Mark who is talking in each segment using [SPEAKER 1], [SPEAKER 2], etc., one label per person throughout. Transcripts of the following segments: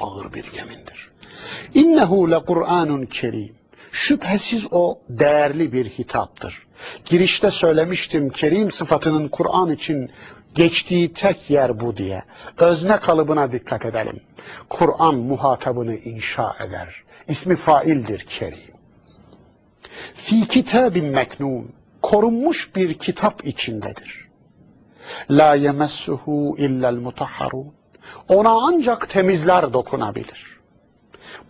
[SPEAKER 1] ağır bir yemindir. İnnehu le Kur'anun kerim. Şüphesiz o değerli bir hitaptır. Girişte söylemiştim kerim sıfatının Kur'an için geçtiği tek yer bu diye. Özne kalıbına dikkat edelim. Kur'an muhatabını inşa eder. İsmi faildir kerim. Fi kitabin meknun. Korunmuş bir kitap içindedir. La yemessuhu illel mutahharun. Ona ancak temizler dokunabilir.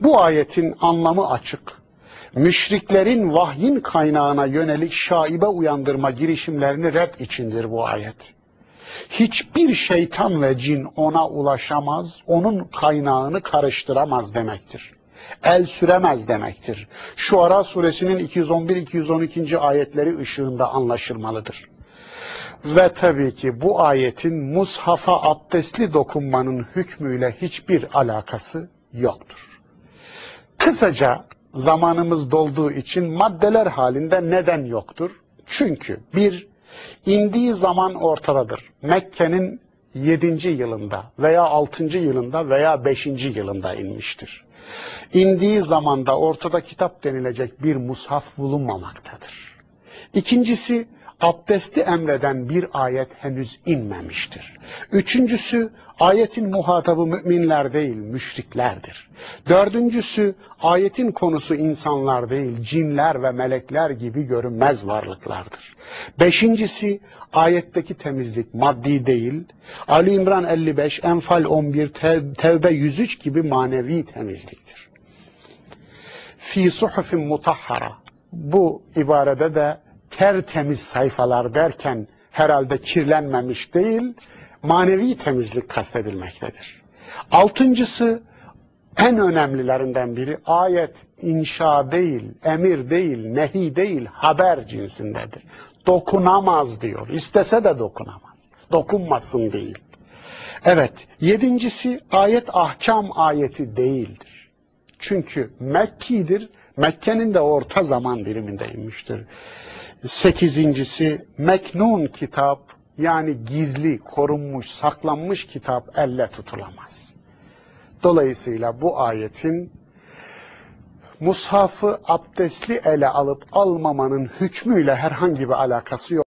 [SPEAKER 1] Bu ayetin anlamı açık. Müşriklerin vahyin kaynağına yönelik şaibe uyandırma girişimlerini red içindir bu ayet. Hiçbir şeytan ve cin ona ulaşamaz, onun kaynağını karıştıramaz demektir. El süremez demektir. Şu Ara suresinin 211-212. ayetleri ışığında anlaşılmalıdır. Ve tabii ki bu ayetin mushafa abdestli dokunmanın hükmüyle hiçbir alakası yoktur. Kısaca zamanımız dolduğu için maddeler halinde neden yoktur? Çünkü bir, indiği zaman ortadadır. Mekke'nin 7. yılında veya 6. yılında veya 5. yılında inmiştir. İndiği zamanda ortada kitap denilecek bir mushaf bulunmamaktadır. İkincisi, abdesti emreden bir ayet henüz inmemiştir. Üçüncüsü, ayetin muhatabı müminler değil, müşriklerdir. Dördüncüsü, ayetin konusu insanlar değil, cinler ve melekler gibi görünmez varlıklardır. Beşincisi, ayetteki temizlik maddi değil, Ali İmran 55, Enfal 11, Tev Tevbe 103 gibi manevi temizliktir. Fi suhufin mutahhara. Bu ibarede de tertemiz sayfalar derken herhalde kirlenmemiş değil, manevi temizlik kastedilmektedir. Altıncısı en önemlilerinden biri ayet inşa değil, emir değil, nehi değil, haber cinsindedir. Dokunamaz diyor. İstese de dokunamaz. Dokunmasın değil. Evet, yedincisi ayet ahkam ayeti değildir. Çünkü Mekki'dir, Mekke'nin de orta zaman diliminde inmiştir. Sekizincisi meknun kitap yani gizli, korunmuş, saklanmış kitap elle tutulamaz. Dolayısıyla bu ayetin mushafı abdestli ele alıp almamanın hükmüyle herhangi bir alakası yok.